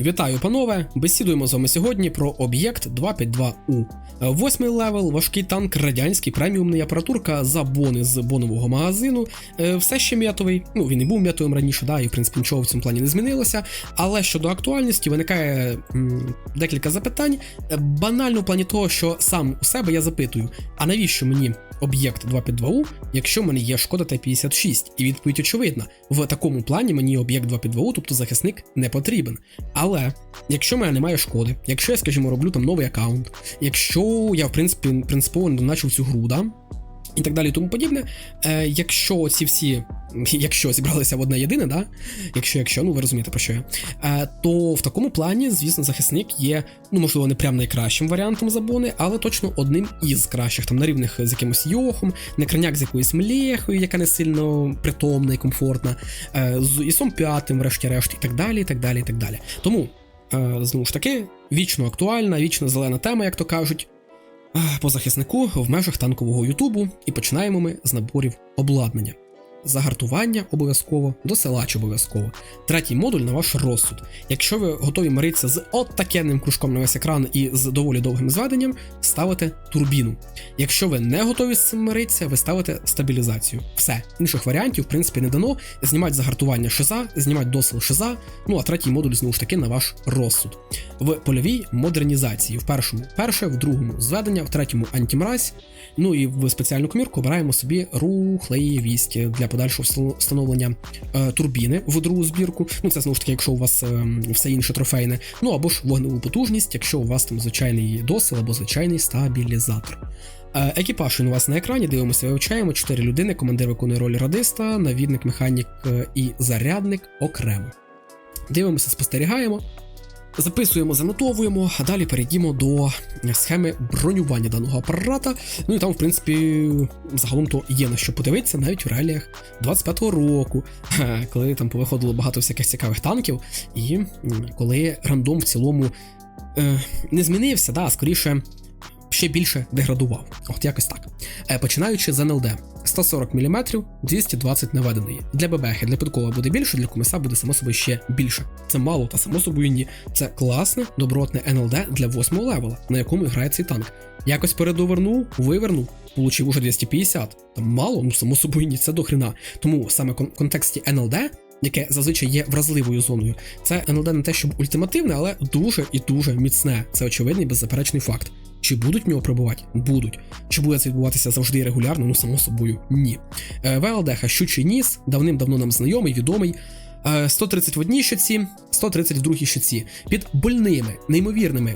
Вітаю, панове! Бесідуємо з вами сьогодні про об'єкт 252У. Восьмий левел, важкий танк, радянський, преміумний апаратурка за бони з бонового магазину. Е, Все ще м'ятовий. Ну він і був м'ятовим раніше, да, і в принципі нічого в цьому плані не змінилося. Але щодо актуальності виникає м, декілька запитань. Е, Банально в плані того, що сам у себе я запитую: а навіщо мені об'єкт 252У, якщо в мене є шкода Т-56? І відповідь очевидна: в такому плані мені об'єкт 252У, тобто захисник, не потрібен. Але якщо в мене немає шкоди, якщо я, скажімо, роблю там новий аккаунт, якщо я в принципі принципово не доначив цю гру, да, і так далі, і тому подібне. Е, якщо ці всі, якщо зібралися в одне єдине, да, якщо, якщо, ну ви розумієте про що я, е, то в такому плані, звісно, захисник є, ну можливо, не прям найкращим варіантом забони, але точно одним із кращих, там на рівних з якимось йохом, не краняк з якоюсь млєхою, яка не сильно притомна і комфортна, е, з ісом п'ятим, врешті-решт, і так далі, і так далі, і так далі. Тому, е, знову ж таки, вічно актуальна, вічно зелена тема, як то кажуть по захиснику в межах танкового Ютубу, і починаємо ми з наборів обладнання. Загартування обов'язково, досилач обов'язково. Третій модуль на ваш розсуд. Якщо ви готові миритися з от такенним кружком на весь екран і з доволі довгим зведенням, ставите турбіну. Якщо ви не готові з цим миритися, ви ставите стабілізацію. Все, інших варіантів, в принципі, не дано. Знімати загартування шиза, знімати досил шиза, ну а третій модуль знову ж таки на ваш розсуд. В польовій модернізації. В першому перше, в другому зведення, в третьому антимразь. Ну і в спеціальну комірку обираємо собі рухливість для подальшого встановлення е, турбіни в другу збірку. Ну це знову ж таки, якщо у вас е, все інше трофейне. Ну або ж вогневу потужність, якщо у вас там звичайний досил або звичайний стабілізатор. Е, Екіпаж він у вас на екрані, дивимося, вивчаємо. Чотири людини, командир виконує роль радиста, навідник, механік і зарядник окремо. Дивимося, спостерігаємо. Записуємо, занотовуємо, а далі перейдімо до схеми бронювання даного апарата. Ну і там, в принципі, загалом то є на що подивитися, навіть в реаліях 25-го року, коли там повиходило багато всяких цікавих танків, і коли рандом в цілому е, не змінився, да, а скоріше. Ще більше деградував, от якось так. Е, починаючи з НЛД 140 мм, 220 наведеної. Для ББХ, для підкова буде більше, для коміса буде само собою ще більше. Це мало, та само собою ні. Це класне, добротне НЛД для 8 левела, на якому грає цей танк. Якось передовернув, вивернув, получив уже 250. Там мало, ну само собою ні, це до хрена. Тому саме в контексті НЛД. Яке зазвичай є вразливою зоною. Це НЛД не те, щоб ультимативне, але дуже і дуже міцне. Це очевидний беззаперечний факт. Чи будуть в нього прибувати? Будуть. Чи буде це відбуватися завжди регулярно? Ну, само собою, ні. Е, ВЛДХ щучий ніс, давним-давно нам знайомий, відомий. 130 в одній щоці, 130 в другій щоці. Під больними, неймовірними,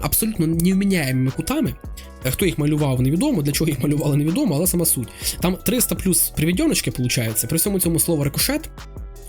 абсолютно невміняємими кутами. Е, хто їх малював, невідомо, для чого їх малювали, невідомо, але сама суть. Там 300 плюс привідьоночки, виходить, при всьому цьому слово рикошет.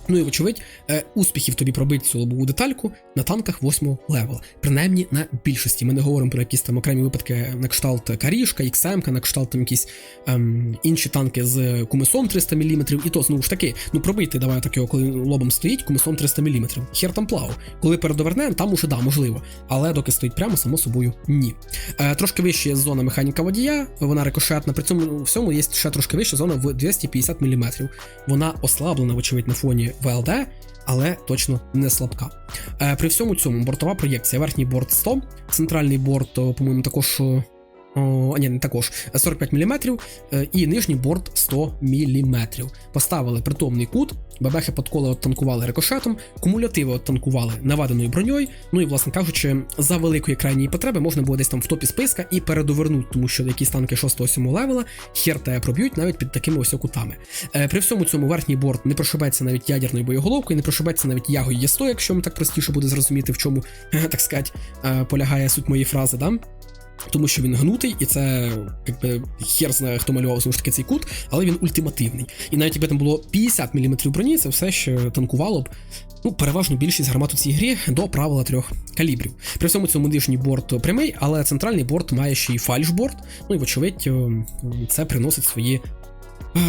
Ну і вочевидь, е, успіхів тобі пробити цю лобову детальку на танках 8 левела. Принаймні на більшості. Ми не говоримо про якісь там окремі випадки на кшталт Карішка, XM, на кшталт там якісь ем, інші танки з кумисом 300 мм. І то знову ж таки, ну пробити, давай так його, коли лобом стоїть, кумисом 300 мм. Хер там плав. Коли передоверне, там уже да, можливо. Але доки стоїть прямо, само собою, ні. Е, Трошки вище зона механіка водія, вона рикошетна. При цьому всьому є ще трошки вища зона в 250 мм. Вона ослаблена, вочевидь, на фоні. ВЛД, але точно не слабка. Е, При всьому цьому бортова проєкція. Верхній борт 100, центральний борт, по-моєму, також. О, ні, не також 45 мм і нижній борт 100 мм. Поставили притомний кут, бабехи подколи оттанкували рикошетом, кумулятиви оттанкували наведеною броньою. Ну і, власне кажучи, за великої крайньої потреби можна було десь там в топі списка і передовернути, тому що якісь танки 6-7 левела хер те проб'ють навіть під такими ось кутами. Е, При всьому цьому верхній борт не прошибеться навіть ядерною боєголовкою, не прошибеться навіть ягою Є100, якщо вам так простіше буде зрозуміти, в чому так сказати, полягає суть моєї фрази. да? Тому що він гнутий, і це якби хер знає, хто малював знову ж таки цей кут, але він ультимативний. І навіть якби там було 50 мм броні, це все ще танкувало б ну, переважно більшість гармат у цій грі до правила трьох калібрів. При всьому цьому нижній борт прямий, але центральний борт має ще й фальшборд. Ну і вочевидь, це приносить свої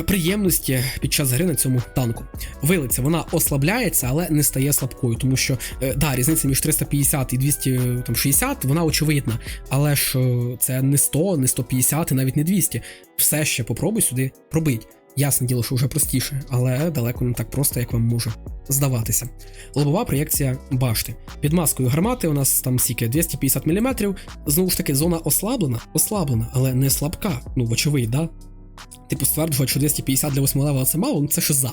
приємності під час гри на цьому танку. Вилиця, вона ослабляється, але не стає слабкою, тому що е, да, різниця між 350 і 260, вона очевидна. Але ж е, це не 100, не 150 і навіть не 200. Все ще попробуй сюди пробить. Ясне діло, що вже простіше, але далеко не так просто, як вам може здаватися. Лобова проєкція башти. Під маскою гармати у нас там стільки 250 мм. Знову ж таки, зона ослаблена, ослаблена, але не слабка. Ну, вочевидь, да? Типу стверджувати, що 250 для 8 левела це мало, ну це шиза.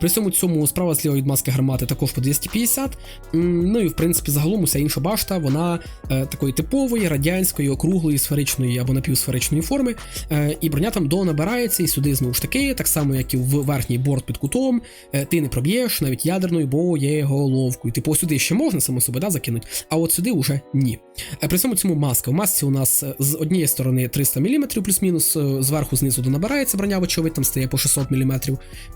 При всьому цьому справа зліва від маски гармати також по 250. Ну і в принципі загалом уся інша башта, вона е, такої типової, радянської, округлої, сферичної або напівсферичної форми. Е, і броня там донабирається, і сюди знову ж таки, так само як і в верхній борт під кутом, е, ти не проб'єш навіть ядерною боєголовкою. Типу, сюди ще можна само собі да, закинути, а от сюди вже ні. Е, При цьому цьому маска. В масці у нас е, з однієї сторони 300 мм плюс-мінус, е, зверху знизу донабирається броня, вочевидь, там стає по 600 мм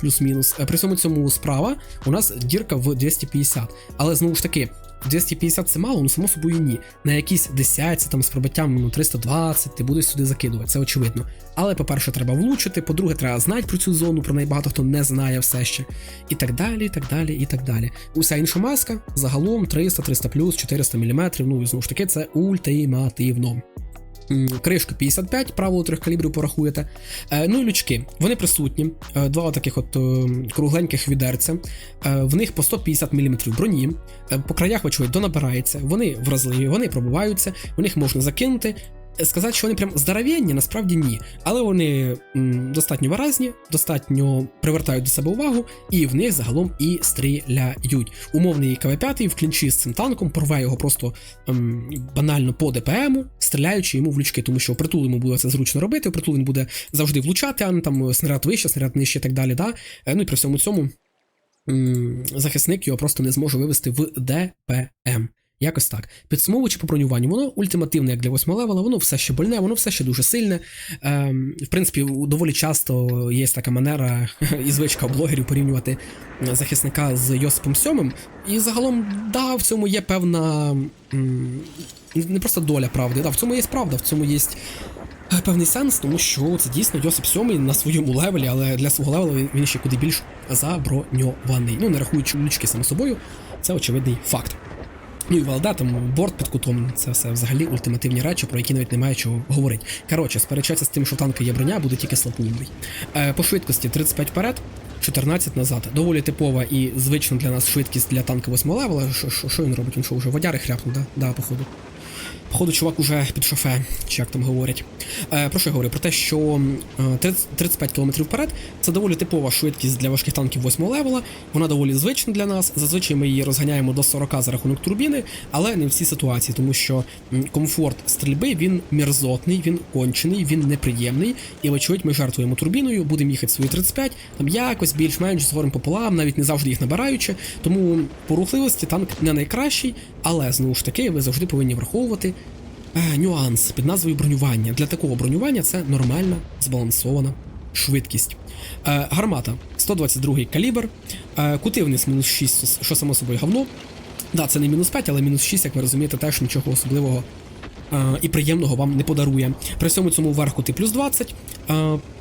плюс-мінус. При цьому цьому справа у нас дірка в 250. Але знову ж таки. 250 це мало, ну само собою ні. На якісь десятці там з пробиттям ну, 320 ти будеш сюди закидувати, це очевидно. Але, по-перше, треба влучити, по-друге, треба знати про цю зону, про неї багато хто не знає все ще. І так далі, і так далі, і так далі. Уся інша маска загалом 300, 300 плюс, 400 мм, ну і знову ж таки, це ультимативно. М, Кришка 55, правило трьох калібрів порахуєте. Е, ну і лючки, вони присутні. Е, два таких от е, кругленьких відерця. В них по 150 мм броні. По краях, вочевидь, донабирається. Вони вразливі, вони пробуваються, в них можна закинути. Е, Сказати, що вони прям здоровенні, насправді ні. Але вони м, достатньо виразні, достатньо привертають до себе увагу, і в них загалом і стріляють. Умовний КВ-5 в клінчі з цим танком порве його просто ем, банально по ДПМу, стріляючи йому в лючки, тому що впритул йому буде це зручно робити, впритул він буде завжди влучати, а не там снаряд вище, снаряд нижче і так далі. Да? Е, Ну і при всьому цьому захисник його просто не зможе вивести в ДПМ. Якось так. Підсумовуючи по бронюванню, воно ультимативне як для 8 левела, воно все ще больне, воно все ще дуже сильне. Ем, в принципі, доволі часто є така манера і звичка блогерів порівнювати захисника з Йосипом Сьомим. І загалом, да, в цьому є певна. не просто доля правди, да, в цьому є правда, в цьому є е, певний сенс, тому що це дійсно Йосип Сьомий на своєму левелі, але для свого левела він, ще куди більш заброньований. Ну, не рахуючи лючки само собою, це очевидний факт. Ну і Валда, там борт під кутом, це все взагалі ультимативні речі, про які навіть немає чого говорити. Коротше, сперечатися з тим, що танка є броня, буде тільки слабоумний. Е, по швидкості 35 вперед, 14 назад. Доволі типова і звична для нас швидкість для танка 8 левела. Що він робить? Він що вже водяри хряпнув, да? Да, походу. Походу, чувак уже під шофе, чи як там говорять. Е, про що я говорю? Про те, що м, е, 30 35 км вперед це доволі типова швидкість для важких танків 8 левела. Вона доволі звична для нас. Зазвичай ми її розганяємо до 40 за рахунок турбіни, але не в всій ситуації, тому що комфорт стрільби він мерзотний, він кончений, він неприємний. І вочевидь, ми жертвуємо турбіною, будемо їхати свої 35, там якось більш-менш згорем пополам, навіть не завжди їх набираючи. Тому по рухливості танк не найкращий, але знову ж таки ви завжди повинні враховувати. Е, нюанс під назвою бронювання. Для такого бронювання це нормальна збалансована швидкість. Е, гармата 122 калібр, е, кути мінус 6, що само собою говно. Да, це не мінус 5, але мінус 6, як ви розумієте, теж нічого особливого і приємного вам не подарує. При всьому цьому верху ти плюс 20.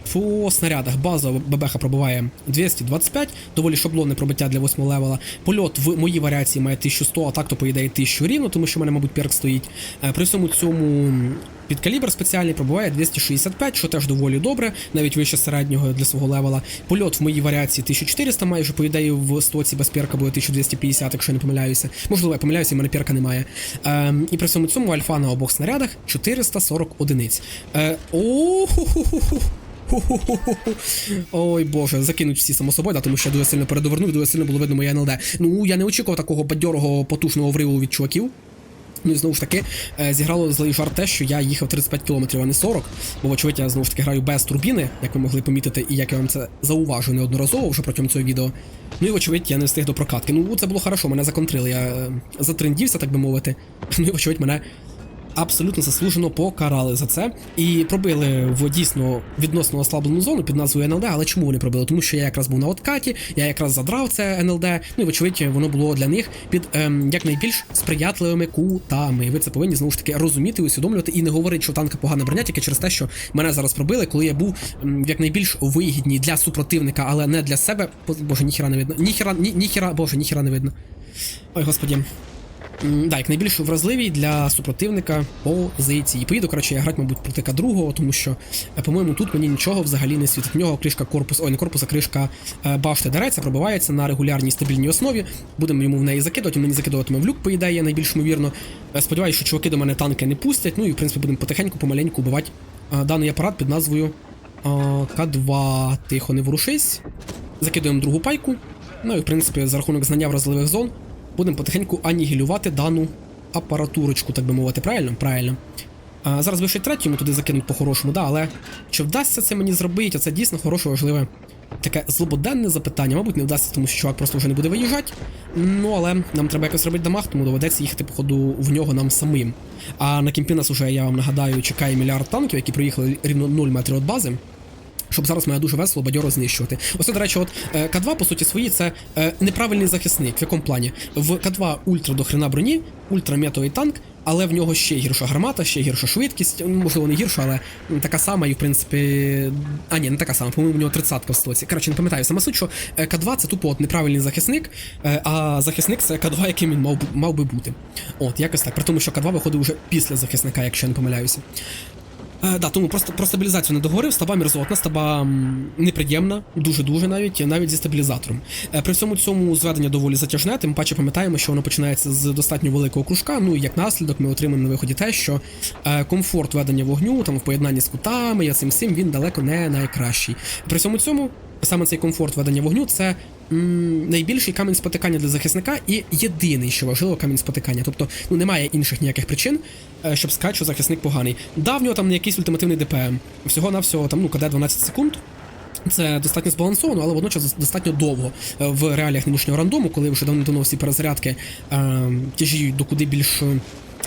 Е, по снарядах базова ББХ пробиває 225, доволі шаблонне пробиття для 8 левела. Польот в моїй варіації має 1100, а так то по ідеї 1000 рівно, тому що в мене, мабуть, перк стоїть. Е, При всьому цьому підкалібр спеціальний пробиває 265, що теж доволі добре, навіть вище середнього для свого левела. Польот в моїй варіації 1400, майже по ідеї в стоці без перка буде 1250, якщо я не помиляюся. Можливо, я помиляюся, і в мене перка немає. Ем, і при всьому цьому альфа на обох снарядах 440 одиниць. Е, о-ху-ху-ху-ху. Ой боже, закинуть всі само собою, да, тому що я дуже сильно передовернув, дуже сильно було видно моє НЛД. Ну, я не очікував такого бадьорого потужного вриву від чуваків. Ну і знову ж таки, е, зіграло злий жарт те, що я їхав 35 км, а не 40, бо вочевидь я знову ж таки граю без турбіни, як ви могли помітити, і як я вам це зауважу неодноразово вже протягом цього відео. Ну і вочевидь, я не встиг до прокатки. Ну, це було хорошо, мене законтрили, я е, затрендівся, так би мовити. Ну і вочевидь, мене абсолютно заслужено покарали за це і пробили в дійсно відносно ослаблену зону під назвою НЛД. Але чому вони пробили? Тому що я якраз був на откаті, я якраз задрав це НЛД. Ну і вочевидь, воно було для них під ем, якнайбільш сприятливими кутами. Ви це повинні знову ж таки розуміти, усвідомлювати і не говорити, що танка погана броня, тільки через те, що мене зараз пробили, коли я був ем, якнайбільш вигідній для супротивника, але не для себе. Боже, ніхіра не видно. Ніхіра, ні, ніхіра, боже, ніхіра не видно. Ой, господі. Да, як найбільш вразливий для супротивника позиції. Поїду, коротше, я грати, мабуть, проти К2, тому що, е, по-моєму, тут мені нічого взагалі не світить. В нього кришка корпус, ой, не корпус, а кришка е, башти дереться, пробивається на регулярній стабільній основі. Будемо йому в неї закидувати, мені закидуватиме в люк, по ідеї, найбільш ймовірно. Е, Сподіваюся, що чуваки до мене танки не пустять. Ну і в принципі будемо потихеньку, помаленьку убивати даний апарат під назвою е, К2. Тихо, не ворушись. Закидуємо другу пайку. Ну і в принципі, за рахунок знання вразливих зон, будемо потихеньку анігілювати дану апаратурочку, так би мовити, правильно? Правильно. А, зараз би ще третьому туди закинуть по-хорошому, да, але чи вдасться це мені зробити? Оце дійсно хороше, важливе таке злободенне запитання. Мабуть, не вдасться, тому що чувак просто вже не буде виїжджати. Ну, але нам треба якось робити дамаг, тому доведеться їхати, походу, в нього нам самим. А на кімпі нас уже, я вам нагадаю, чекає мільярд танків, які проїхали рівно 0 метрів від бази. Щоб зараз мене дуже весело бадьоро знищувати. Ось, до речі, от е, К2, по суті, свої, це е, неправильний захисник. В якому плані? В К2 ультра до хрена броні, ультраметовий танк, але в нього ще гірша гармата, ще гірша швидкість. Ну, Можливо, не гірша, але така сама, і в принципі. А, ні, не така сама, по-моєму, у нього 30-ка в стоці. Коротше, не пам'ятаю сама суть, що е, К2 це тупо от неправильний захисник, а захисник це К2, яким він мав, мав би бути. От, якось так. При тому, що К2 виходить вже після захисника, якщо я не помиляюся. Е, да, тому просто про стабілізацію не договорив. Стаба мерзотна, стаба неприємна, дуже-дуже навіть, навіть зі стабілізатором. Е, при всьому цьому зведення доволі затяжне, тим паче пам'ятаємо, що воно починається з достатньо великого кружка. Ну і як наслідок ми отримаємо на виході те, що е, комфорт ведення вогню там в поєднанні з кутами, я цим всім він далеко не найкращий. При всьому цьому. Саме цей комфорт ведення вогню це найбільший камінь спотикання для захисника і єдиний, що важливо, камінь спотикання. Тобто ну немає інших ніяких причин, е, щоб сказати, що захисник поганий. Да, в нього там не якийсь ультимативний ДПМ. Всього на всього там ну КД 12 секунд. Це достатньо збалансовано, але водночас достатньо довго е, в реаліях нинішнього рандому, коли вже давно всі перезарядки е, тяжіють до куди більш,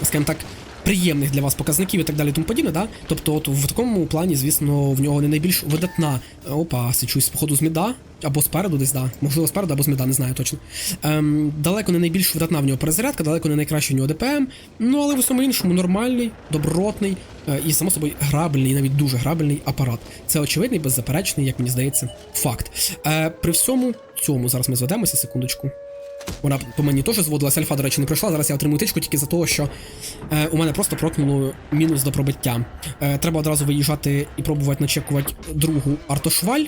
скажімо так, приємних для вас показників і так далі, тому подібне, да? Тобто, от в такому плані, звісно, в нього не найбільш видатна. Опа, сичусь, походу, з міда. Або спереду десь, да. Можливо, спереду, або з міда, не знаю точно. Ем, далеко не найбільш видатна в нього перезарядка, далеко не найкраща в нього ДПМ. Ну, але в усьому іншому нормальний, добротний е, і, само собою, грабельний, навіть дуже грабельний апарат. Це очевидний, беззаперечний, як мені здається, факт. Е, при всьому цьому зараз ми зведемося, секундочку. Вона по мені теж зводилася, альфа, до речі, не прийшла. Зараз я отримую тичку тільки за того, що е, у мене просто прокнуло мінус до пробиття. Е, треба одразу виїжджати і пробувати начекувати другу артошваль.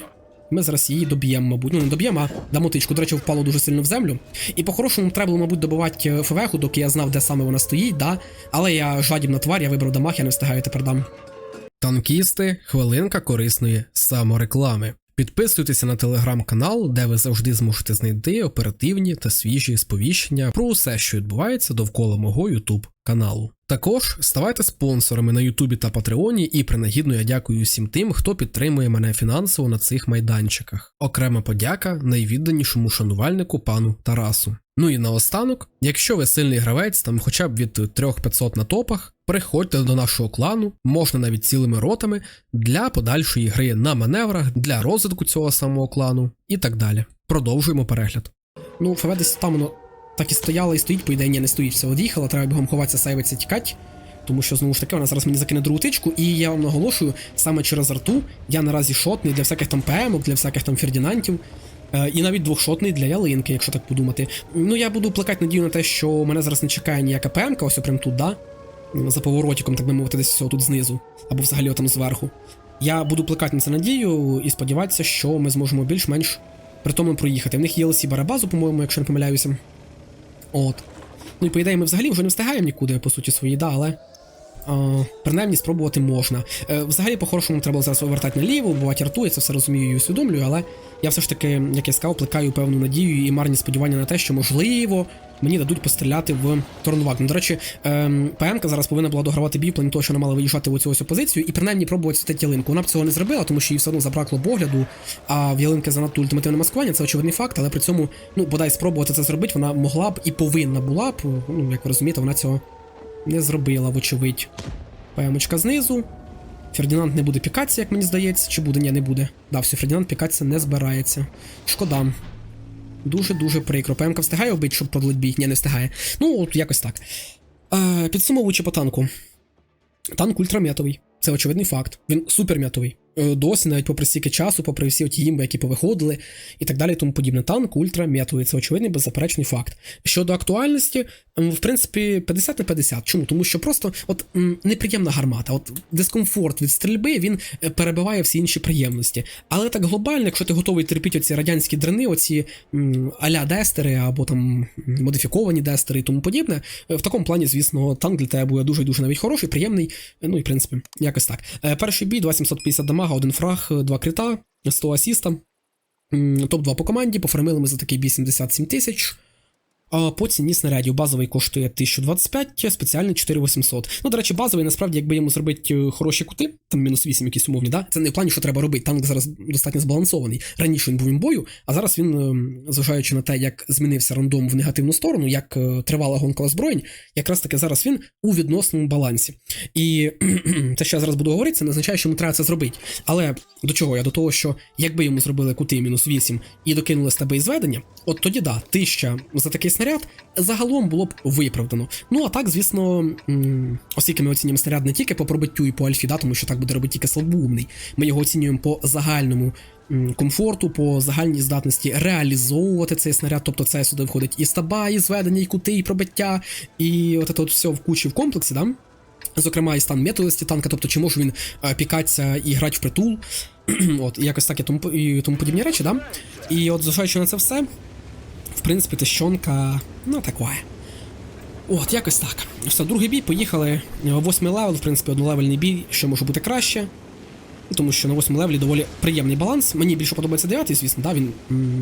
Ми зараз її доб'ємо, мабуть. Ну, не доб'ємо, а дамо тичку. До речі, впало дуже сильно в землю. І по-хорошому треба було, мабуть, добивати ФВХ, доки я знав, де саме вона стоїть, да. Але я жадібна тварь, я вибрав дамаг, я не встигаю тепер дам. Танкісти, хвилинка корисної самореклами. Підписуйтеся на телеграм-канал, де ви завжди зможете знайти оперативні та свіжі сповіщення про усе, що відбувається довкола мого Ютуб каналу. Також ставайте спонсорами на Ютубі та Патреоні, і принагідно я дякую всім тим, хто підтримує мене фінансово на цих майданчиках. Окрема подяка найвідданішому шанувальнику пану Тарасу. Ну і наостанок, якщо ви сильний гравець, там хоча б від 3500 на топах, приходьте до нашого клану, можна навіть цілими ротами для подальшої гри на маневрах, для розвитку цього самого клану і так далі. Продовжуємо перегляд. Ну, десь там воно так і стояло і стоїть, по ідеї ні, не стоїть, все од'їхало, треба бігом ховатися, сейвитися, тікати. Тому що знову ж таки вона зараз мені закине другу тичку, і я вам наголошую, саме через арту я наразі шотний для всяких там ПМок, для всяких там Фердінантів. Е, І навіть двохшотний для ялинки, якщо так подумати. Ну я буду плекати надію на те, що мене зараз не чекає ніяка ПМК, ось прям тут, да? За поворотиком, так би мовити, десь тут знизу, або взагалі там зверху. Я буду плекати на це надію і сподіватися, що ми зможемо більш-менш при проїхати. В них є LC барабазу, по-моєму, якщо не помиляюся. От. Ну і по ідеї ми взагалі вже не встигаємо нікуди, по суті, свої, да, але. А, принаймні спробувати можна. Е, взагалі, по-хорошому, треба зараз повертати наліво, бувати рту, я це все розумію і усвідомлюю, але я все ж таки, як я сказав, плекаю певну надію і марні сподівання на те, що можливо мені дадуть постріляти в Торнвак. Ну, До речі, ем, ПМК зараз повинна була догравати бій, в плані того, що вона мала виїжджати в оцю ось позицію і принаймні пробувати світити ялинку. Вона б цього не зробила, тому що їй все одно забракло погляду, а в ялинки занадто ультимативне маскування, це очевидний факт, але при цьому, ну, бодай спробувати це зробити, вона могла б і повинна була б, ну, як ви розумієте, вона цього не зробила, вочевидь. ПМочка знизу. Фердінанд не буде пікатися, як мені здається, чи буде? Ні, не буде. Да, все, Фердінанд пікатися не збирається. Шкода. Дуже-дуже прикро. ПМК встигає вбити, щоб продлить бій? Ні, не встигає. Ну, от якось так. Е, підсумовуючи по танку. Танк ультрам'ятовий. Це очевидний факт. Він суперм'ятовий. Е, досі, навіть попри стільки часу, попри всі ті імби, які повиходили, і так далі, тому подібне. Танк ультра метовий, це очевидний беззаперечний факт. Щодо актуальності, в принципі, 50 на 50. Чому? Тому що просто от неприємна гармата, от дискомфорт від стрільби він е, перебиває всі інші приємності. Але так глобально, якщо ти готовий терпіти оці радянські дрини, оці аля дестери або там модифіковані дестери і тому подібне, е, в такому плані, звісно, танк для тебе буде дуже дуже навіть хороший, приємний. Ну і в принципі, якось так. Перший бій, 2750 дамага, один фраг, е, два крита, 100 асіста. Топ-2 по команді, пофармили ми за такий бій 77 тисяч. По ціні снарядів базовий коштує 1025, спеціальний 4800. Ну, до речі, базовий, насправді, якби йому зробити е, хороші кути, там мінус 8 якісь умовні, да? це не в плані, що треба робити. Танк зараз достатньо збалансований. Раніше він був імбою, а зараз він, е, зважаючи на те, як змінився рандом в негативну сторону, як е, тривала гонка озброєнь, якраз таки зараз він у відносному балансі. І те, що я зараз буду говорити, це не означає, що йому треба це зробити. Але до чого я? До того, що якби йому зробили кути мінус 8 і докинули з тебе зведення, от тоді да, тисяча за такий снаряд загалом було б виправдано. Ну а так, звісно, оскільки ми оцінюємо снаряд не тільки по пробиттю і по альфі, да, тому що так буде робити тільки слабоумний. Ми його оцінюємо по загальному комфорту, по загальній здатності реалізовувати цей снаряд. Тобто це сюди входить і стаба, і зведення, і кути, і пробиття, і от це от все в кучі в комплексі, да? Зокрема, і стан методості танка, тобто чи може він е, пікатися і грати в притул, от, і якось так і тому, і тому подібні речі, да? І от зважаючи на це все, в принципі, тещонка, ну, такое. От, якось так. Все, другий бій, поїхали. Восьмий левел, в принципі, однолевельний бій, що може бути краще. Тому що на восьмому левелі доволі приємний баланс. Мені більше подобається дев'ятий, звісно, да, він,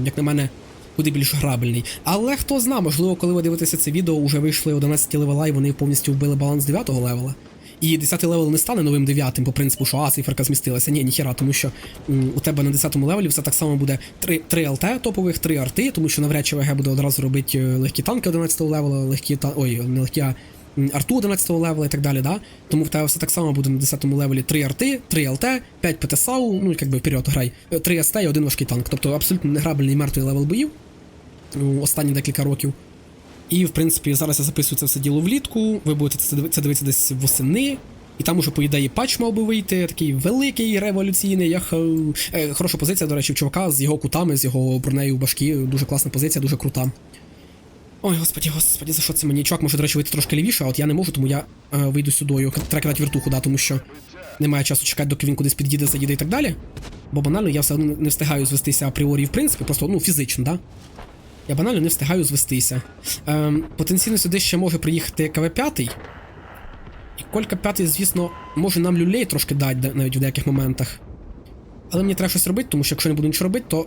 як на мене, куди більш грабельний. Але хто зна, можливо, коли ви дивитеся це відео, вже вийшли 11 левела і вони повністю вбили баланс 9 левела. І 10 левел не стане новим 9 по принципу, що а, циферка змістилася. Ні, ніхера, тому що м, у тебе на 10 левелі все так само буде 3, 3 ЛТ топових, 3 арти, тому що навряд чи ВГ буде одразу робити е, легкі танки 11 левела, легкі та. Ой, не легкі, а арту 11 левела і так далі, да? Тому в тебе все так само буде на 10 левелі 3 арти, 3 ЛТ, 5 ПТСАУ, ну якби вперед грай, 3 СТ і один важкий танк. Тобто абсолютно неграбельний мертвий левел боїв останні декілька років. І, в принципі, зараз я записую це все діло влітку. Ви будете це дивитися десь восени. І там уже, по ідеї, патч мав би вийти, такий великий революційний. Ях... Е, хороша позиція, до речі, в чувака з його кутами, з його бронею в башки. Дуже класна позиція, дуже крута. Ой, господі, господі, за що це мені? Чувак може, до речі, вийти трошки лівіше, а от я не можу, тому я е, вийду сюдою. Треба кидати вертуху, да, тому що немає часу чекати, доки він кудись під'їде, заїде і так далі. Бо банально я все одно не встигаю звестися апріорі, в принципі, просто ну, фізично, да? Я банально не встигаю звестися. Ем, потенційно сюди ще може приїхати КВ-5. І Колька 5, звісно, може нам люлей трошки дати навіть в деяких моментах. Але мені треба щось робити, тому що якщо не буду нічого робити, то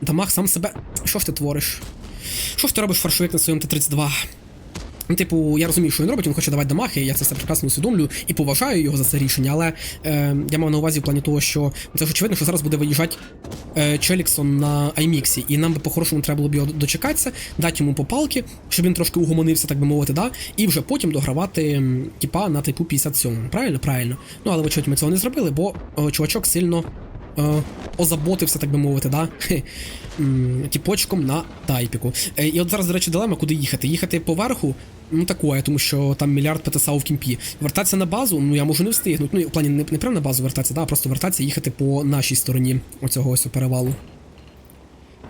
дамаг сам себе. Що ж ти твориш? Що ж ти робиш фаршовик на своєму Т-32? Ну, типу, я розумію, що він робить, він хоче давати дамаги, я це все прекрасно усвідомлюю і поважаю його за це рішення, але е, я мав на увазі в плані того, що це ж очевидно, що зараз буде виїжджати е, Челіксон на Айміксі, і нам би по-хорошому треба було б його дочекатися, дати йому по палки, щоб він трошки угомонився, так би мовити, да, і вже потім догравати м, типа на типу 57. Правильно? Правильно. Ну, але вочевидь ми цього не зробили, бо е, чувачок сильно е, озаботився, так би мовити, да? Тіпочком на тайпіку. Е, і от зараз, до речі, дилема, куди їхати. Їхати поверху, ну такое, тому що там мільярд ПТСА в кімпі. Вертатися на базу, ну я можу не встигнути. Ну, в плані не, не прямо на базу вертатися, да, а просто вертатися і їхати по нашій стороні оцього ось перевалу.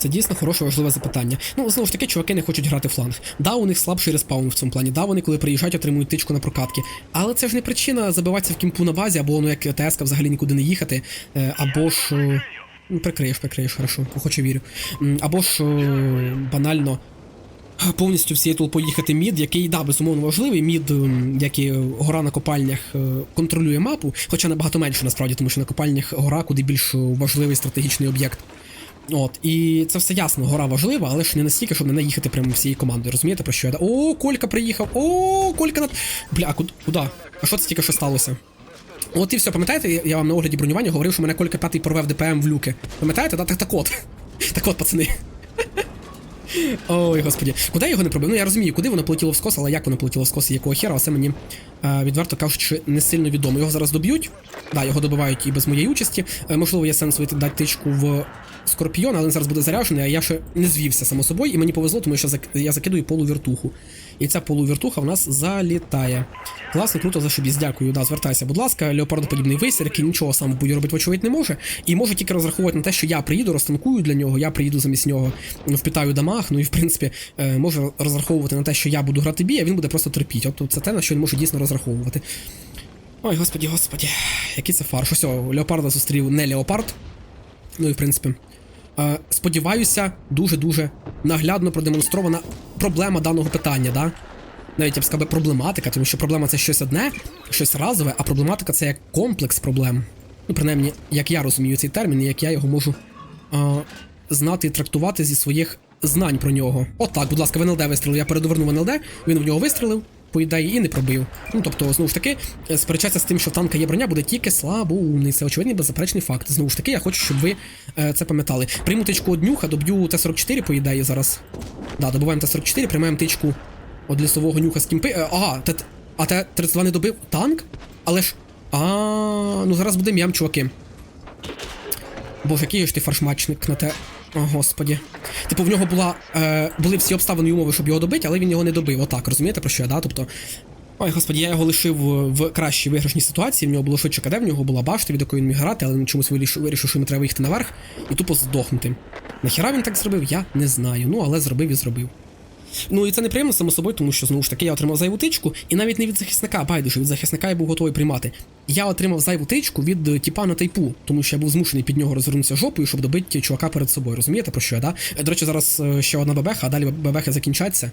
Це дійсно хороше важливе запитання. Ну, знову ж таки, чуваки не хочуть грати фланг. Да, у них слабший респаун в цьому плані. Да, вони коли приїжджають, отримують тичку на прокатки. Але це ж не причина забиватися в кімпу на базі, або ну як ТСК взагалі нікуди не їхати, е, або ж. е, Ну, прикриєш, прикриєш, хорошо, охоче вірю. Або ж е, банально повністю всією толпою їхати мід, який, да, безумовно важливий. Мід, як і гора на копальнях, контролює мапу, хоча набагато менше насправді, тому що на копальнях гора куди більш важливий стратегічний об'єкт. От, і це все ясно, гора важлива, але ж не настільки, щоб на неї їхати прямо всією командою. Розумієте, про що я? О, Колька приїхав! О, Колька над. Бля, куди? А що це тільки що сталося? От і все, пам'ятаєте, я- вам на огляді бронювання говорив, що мене Колька п'ятий порвав ДПМ в люки. Пам'ятаєте? Да, так, так от. Так от, пацани. Ой, господі. Куди я його не пробив? Ну я розумію, куди воно полетіло вскос, скос, але як воно полетіло вскос скос і якого хера, це мені е, відверто кажучи, не сильно відомо. Його зараз доб'ють. Да, його добивають і без моєї участі. Е, можливо, є сенс вийти дати тичку в Скорпіон, але він зараз буде заряджений, а я ще не звівся само собою, і мені повезло, тому що я закидую полувертуху. І ця полувіртуха в нас залітає. Класно, круто, за зашибісь, дякую. Да, звертайся, будь ласка, леопардоподібний висір, який нічого сам в робити, вочевидь, не може. І може тільки розраховувати на те, що я приїду, розтанкую для нього, я приїду замість нього, впитаю дамаг, ну і в принципі е, може розраховувати на те, що я буду грати бій, а він буде просто терпіти. Тобто це те, на що він може дійсно розраховувати. Ой, господі, господі, який це фарш. Ось, леопарда зустрів не леопард. Ну і в принципі. Е, сподіваюся, дуже-дуже наглядно продемонстрована проблема даного питання, да? Навіть я б сказав проблематика, тому що проблема це щось одне, щось разове, а проблематика це як комплекс проблем. Ну, принаймні, як я розумію цей термін, і як я його можу е, знати і трактувати зі своїх знань про нього. Отак, будь ласка, в НЛД вистрілив. Я передовернув НЛД, він в нього вистрілив, по ідеї, і не пробив. Ну тобто, знову ж таки, е, сперечатися з тим, що в танка є броня, буде тільки слабоумний. Це очевидний беззаперечний факт. Знову ж таки, я хочу, щоб ви е, це пам'ятали. Прийму тичку од нюха, доб'ю Т-44, по ідеї, зараз. Да, добуваємо Т-44, приймаємо тичку од лісового нюха з кімпи. Е, ага, а Т-32 не добив танк? Але ж. А, ну зараз буде м'ям, чуваки. Боже, який ж ти фаршмачник на те. О, господі. Типу, в нього була, е, були всі обставини і умови, щоб його добити, але він його не добив. Отак, розумієте, про що я, да? Тобто. Ой, господі, я його лишив в кращій виграшній ситуації. В нього було швидше КД, в нього була башта, від якої він міг грати, але він чомусь вирішив, що йому треба їхати наверх і тупо здохнути. Нахіра він так зробив, я не знаю. Ну, але зробив і зробив. Ну і це неприємно, само собою, тому що знову ж таки я отримав зайву тичку, і навіть не від захисника, байдуже, від захисника я був готовий приймати. Я отримав зайву тичку від е, тіпа на тайпу, тому що я був змушений під нього розвернутися жопою, щоб добити чувака перед собою. Розумієте про що я, да? Е, До речі, зараз е, ще одна бебеха, а далі бебехи закінчаться.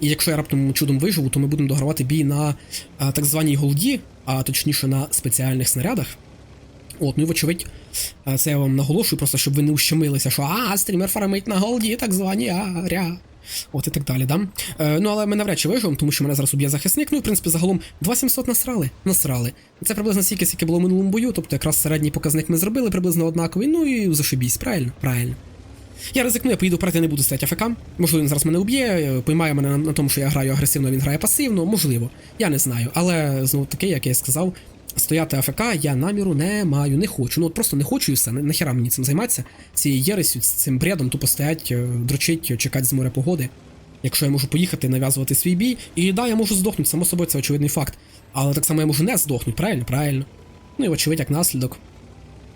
І якщо я раптом чудом виживу, то ми будемо догравати бій на а, так званій голді, а точніше на спеціальних снарядах. От, ну і вочевидь, це я вам наголошую, просто щоб ви не ущемилися, що а, стрімер фармить на голді, так звані, а, ря. От і так далі, да? Е, ну, але ми навряд чи виживемо, тому що мене зараз уб'є захисник. Ну і в принципі загалом 2700 насрали. Насрали. Це приблизно стільки, скільки було в минулому бою, тобто якраз середній показник ми зробили, приблизно однаковий. Ну і зашибісь, правильно? Правильно. Я ризикну, я поїду вперед, не буду стояти АФК. Можливо, він зараз мене уб'є, е, поймає мене на, на тому, що я граю агресивно, він грає пасивно, можливо. Я не знаю. Але знову таки, як я і сказав, стояти АФК я наміру не маю, не хочу. Ну от просто не хочу і все. Нахера мені цим займатися. Цією єресю, цим бредом, тупо стоять, е, дрочить, чекати з моря погоди. Якщо я можу поїхати, нав'язувати свій бій, і да, я можу здохнути, само собою, це очевидний факт. Але так само я можу не здохнути, правильно? Правильно. Ну і очевидь, як наслідок.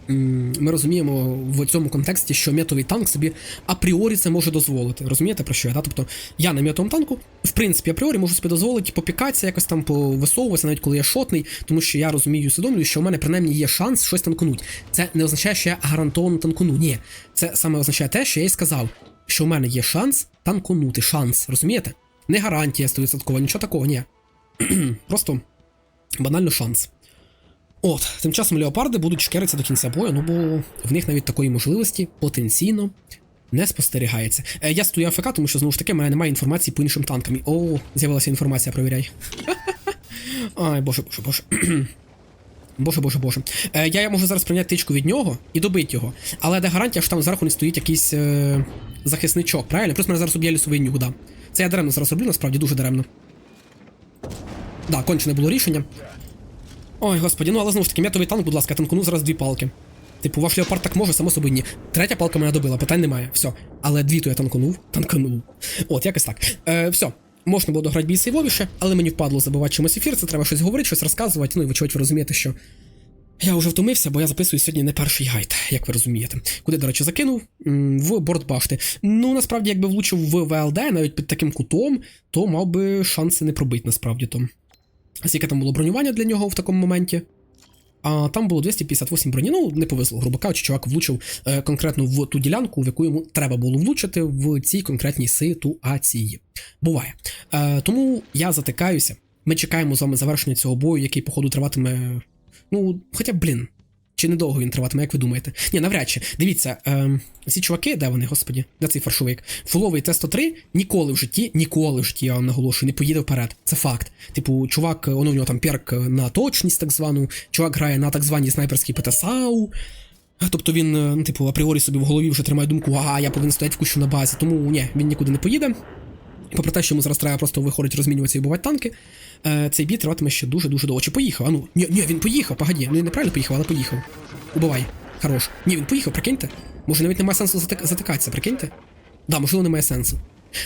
Ми розуміємо в цьому контексті, що метовий танк собі апріорі це може дозволити. Розумієте про що я? Да? Тобто я на метовому танку, в принципі, апріорі можу собі дозволити попікатися, якось там повисовуватися, навіть коли я шотний, тому що я розумію усвідомлюю, що в мене принаймні є шанс щось танкнути. Це не означає, що я гарантовано танкуну. Ні, це саме означає те, що я і сказав, що в мене є шанс танконути. Шанс, розумієте? Не гарантія 100%, нічого такого, ні. Просто банально шанс. От, тим часом леопарди будуть шкеритися до кінця бою, ну бо в них навіть такої можливості потенційно не спостерігається. Е, я стою АФК, тому що знову ж таки в мене немає інформації по іншим танкам. О, з'явилася інформація, провіряй. Ай, боже, боже, боже. Боже, боже, боже. Е, я, можу зараз прийняти тичку від нього і добити його. Але де гарантія, що там зверху не стоїть якийсь е, захисничок, правильно? Плюс мене зараз уб'є лісовий да. Це я даремно зараз роблю, насправді дуже даремно. Да, кончене було рішення. Ой, господі, ну але знову ж таки, м'ятовий танк, будь ласка, я танкну зараз дві палки. Типу, ваш леопард так може, само собою ні. Третя палка мене добила, питань немає. Все. Але дві то я танканув. Танканув. От, якось так. Е, все. Можна було дограти бій сейвовіше, але мені впадло забивати чимось ефір, це треба щось говорити, щось розказувати. Ну і вочевидь ви розумієте, що я вже втомився, бо я записую сьогодні не перший гайд, як ви розумієте. Куди, до речі, закинув в борт башти. Ну, насправді, якби влучив в ВЛД, навіть під таким кутом, то мав би шанси не пробити, насправді то. Скільки там було бронювання для нього в такому моменті? А там було 258 броні. Ну, не повезло, грубо кажучи, чувак влучив е, конкретно в ту ділянку, в яку йому треба було влучити в цій конкретній ситуації. Буває. Е, тому я затикаюся. Ми чекаємо з вами завершення цього бою, який, походу, триватиме. Ну, хоча блін. Чи недовго він триватиме, як ви думаєте? Ні, навряд чи. Дивіться, е, ці чуваки, де вони, господі, де цей фаршовик? Фуловий Т-103 ніколи в житті, ніколи в житті, я вам наголошую, не поїде вперед. Це факт. Типу, чувак, воно в нього там перк на точність, так звану, чувак грає на так званій снайперській ПТСАУ. Тобто він, е, ну, типу, апріорі собі в голові вже тримає думку, ага, я повинен стояти в кущу на базі. Тому ні, він нікуди не поїде. Попри те, що йому зараз треба просто виходить розмінюватися і бувати танки, е, цей бій триватиме ще дуже-дуже довго. Чи поїхав? А ну, ні, ні, він поїхав, погоді. Ну, він неправильно поїхав, але поїхав. Убивай. Хорош. Ні, він поїхав, прикиньте. Може навіть немає сенсу затик... затикатися, прикиньте? Да, можливо, немає сенсу.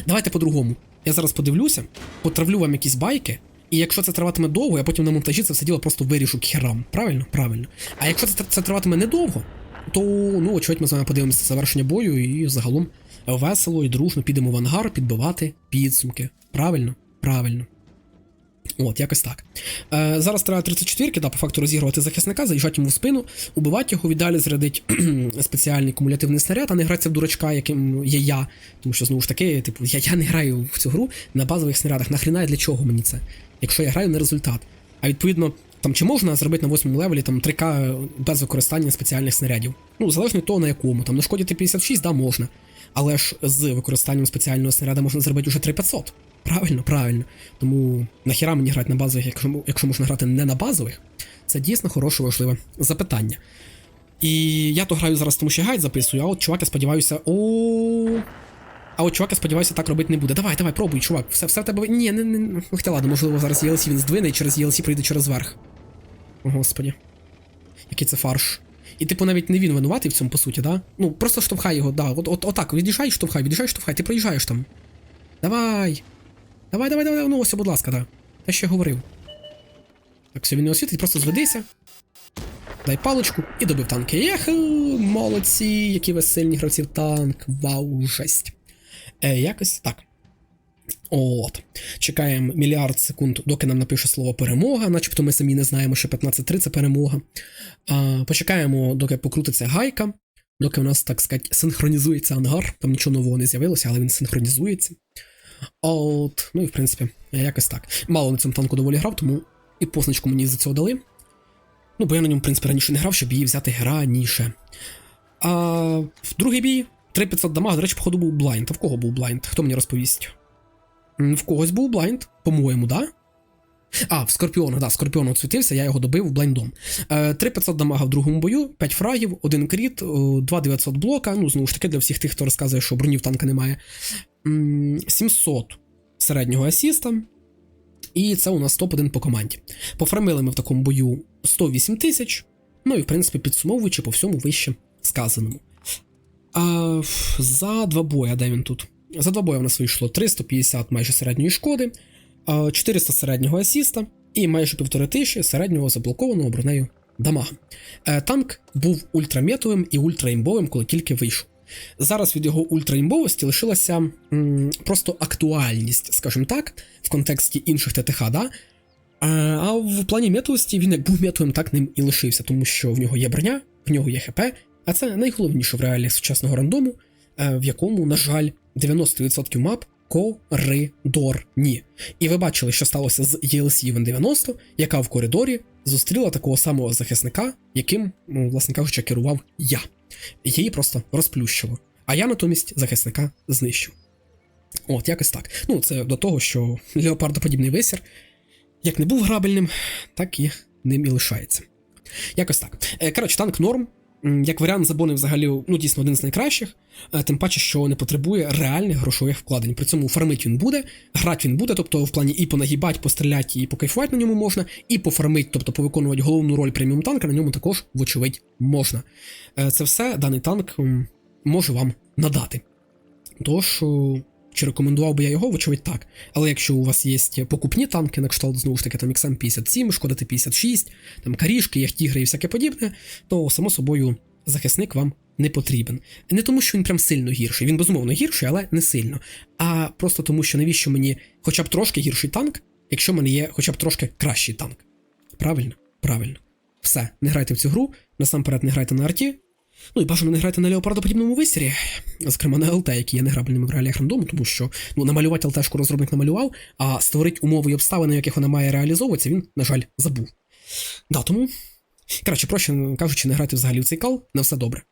Давайте по-другому. Я зараз подивлюся, потравлю вам якісь байки, і якщо це триватиме довго, я потім на монтажі це все діло просто вирішу к херам. Правильно? Правильно. А якщо це, це триватиме недовго, то ну, очевидь, ми з вами подивимося завершення бою і загалом весело і дружно підемо в ангар підбивати підсумки. Правильно? Правильно. От, якось так. Е, зараз треба 34-ки, да, по факту розігрувати захисника, заїжджати йому в спину, убивати його, віддалі зарядить спеціальний кумулятивний снаряд, а не гратися в дурачка, яким є я. Тому що, знову ж таки, типу, я, я не граю в цю гру на базових снарядах. Нахріна і для чого мені це? Якщо я граю на результат. А відповідно, там чи можна зробити на 8 левелі там 3К без використання спеціальних снарядів? Ну, залежно від того, на якому. Там на шкоді Т-56, да, можна. Але ж з використанням спеціального снаряда можна зробити вже 3500. Правильно, правильно. Тому нахіра мені грати на базових, якщо, якщо можна грати не на базових, це дійсно хороше важливе запитання. І я то граю зараз, тому що гайд записую, а от чувак, я сподіваюся. О. А от чувак, я сподіваюся, так робити не буде. Давай, давай, пробуй, чувак. Все, все в тебе. Ні, не, не. Хоча ладно, можливо, зараз ELC він здвине і через ELC прийде через верх. О, господі. Який це фарш. І типу навіть не він винуватий в цьому, по суті, да? Ну, просто штовхай його, да. От, от, отак, від'їжджай, штовхай, від'їжджай, штовхай, ти проїжджаєш там. Давай. Давай, давай, давай, ну ось, будь ласка, да. Я ще говорив. Так, все, він не освітить, просто зведися. Дай паличку і добив танки. Єх, молодці, які ви сильні гравці в танк. Вау, жесть. Е, якось так. От. Чекаємо мільярд секунд, доки нам напише слово перемога, начебто ми самі не знаємо, що 15-3 це перемога. А, почекаємо, доки покрутиться гайка, доки у нас, так сказати, синхронізується ангар. Там нічого нового не з'явилося, але він синхронізується. От, ну і в принципі, якось так. Мало на цьому танку доволі грав, тому і позначку мені за цього дали. Ну, бо я на ньому, в принципі, раніше не грав, щоб її взяти раніше. А в другий бій 3500 дамаг, до речі, походу був блайнд. А в кого був блайнд? Хто мені розповість? В когось був блайнд, по-моєму, да? А, в Скорпіона, да, Скорпіон оцвітився, я його добив блайндом. Е, 3500 дамага в другому бою, 5 фрагів, 1 кріт, 2900 блока. Ну, знову ж таки, для всіх тих, хто розказує, що бронів танка немає. 700 середнього асіста. І це у нас топ-1 по команді. Пофармили ми в такому бою 108 тисяч. Ну і, в принципі, підсумовуючи по всьому вище сказаному. А, за два бої, де він тут? За два бої в нас вийшло 350 майже середньої шкоди, 400 середнього асіста і майже півтори тисячі середнього заблокованого бронею дамага. Е, Танк був ультраметовим і ультраімбовим, коли тільки вийшов. Зараз від його ультраімбовості лишилася м, просто актуальність, скажімо так, в контексті інших ТТХ, да? А, а в плані метовості він як був метовим, так ним і лишився, тому що в нього є броня, в нього є ХП, а це найголовніше в реаліях сучасного рандому, е, в якому, на жаль, 90% мап коридорні. І ви бачили, що сталося з Even 90, яка в коридорі зустріла такого самого захисника, яким, ну, власне кажучи, керував я. Її просто розплющило. А я натомість захисника знищив. От, якось так. Ну, це до того, що леопардоподібний висір як не був грабельним, так і ним і лишається. Якось так. Е, Коротше, танк норм. Як варіант забони взагалі ну, дійсно один з найкращих, е, тим паче, що не потребує реальних грошових вкладень. При цьому фармить він буде, грати він буде, тобто в плані і понагибати, постріляти, і покайфувати на ньому можна, і пофармить, тобто повиконувати головну роль преміум танка, на ньому також, вочевидь, можна. Е, Це все даний танк може вам надати. Тож, чи рекомендував би я його, вочевидь так. Але якщо у вас є покупні танки, на кшталт, знову ж таки, там XM 57, Шкода Т-56, там Карішки, Яхтігри і всяке подібне, то само собою захисник вам не потрібен. Не тому, що він прям сильно гірший, він безумовно гірший, але не сильно. А просто тому, що навіщо мені хоча б трошки гірший танк, якщо в мене є хоча б трошки кращий танк. Правильно? Правильно. Все, не грайте в цю гру, насамперед не грайте на арті. Ну і бажано не грати на леопардоподібному висірі, зокрема на ЛТ, який є неграбельним в реаліях рандому, тому що ну, намалювати ЛТшку розробник намалював, а створити умови і обставини, в яких вона має реалізовуватися, він, на жаль, забув. Да, тому. Коротше, проще кажучи, не грати взагалі в цей кал, на все добре.